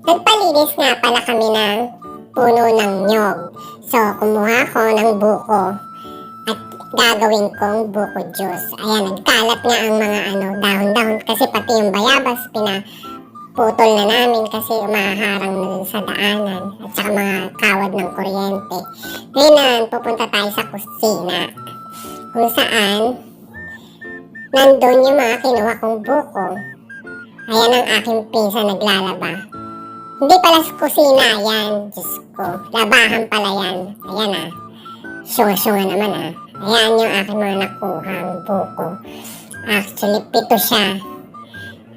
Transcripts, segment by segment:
Nagpalinis nga pala kami ng puno ng nyog. So, kumuha ko ng buko at gagawin kong buko juice. Ayan, nagkalat nga ang mga ano, dahon-dahon kasi pati yung bayabas pinaputol na namin kasi umaharang na sa daanan at saka mga kawad ng kuryente. Ngayon pupunta tayo sa kusina kung saan nandun yung mga kinuha kong buko. Ayan ang aking pinsa naglalaba. Hindi pala kusina yan, Diyos ko. Labahan pala yan. Ayan ah. Syunga-syunga naman ah. Ayan yung aking mga nakuhang buko. Actually, pito siya.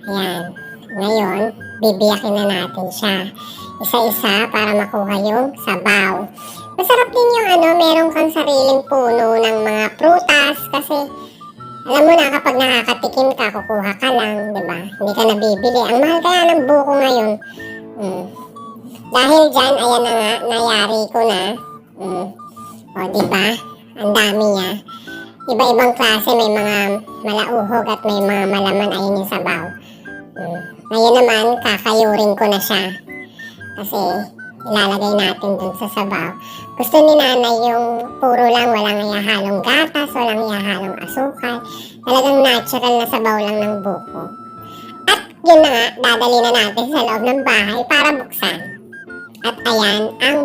Ayan. Ngayon, bibiyakin na natin siya. Isa-isa para makuha yung sabaw. Masarap din yung ano, meron kang sariling puno ng mga prutas kasi alam mo na kapag nakakatikim ka, kukuha ka lang, di ba? Hindi ka nabibili. Ang mahal kaya ng buko ngayon. Mm. Dahil dyan, ayan na nga, nayari ko na. Mm. O, di ba? Ang dami niya. Iba-ibang klase, may mga malauhog at may mga malaman. Ayun yung sabaw. Mm. Ngayon naman, kakayurin ko na siya. Kasi ilalagay natin dun sa sabaw. Gusto ni nanay yung puro lang, walang ihahalong gatas, walang ihahalong asukal. Talagang natural na sabaw lang ng buko. At yun na nga, dadali na natin sa loob ng bahay para buksan. At ayan ang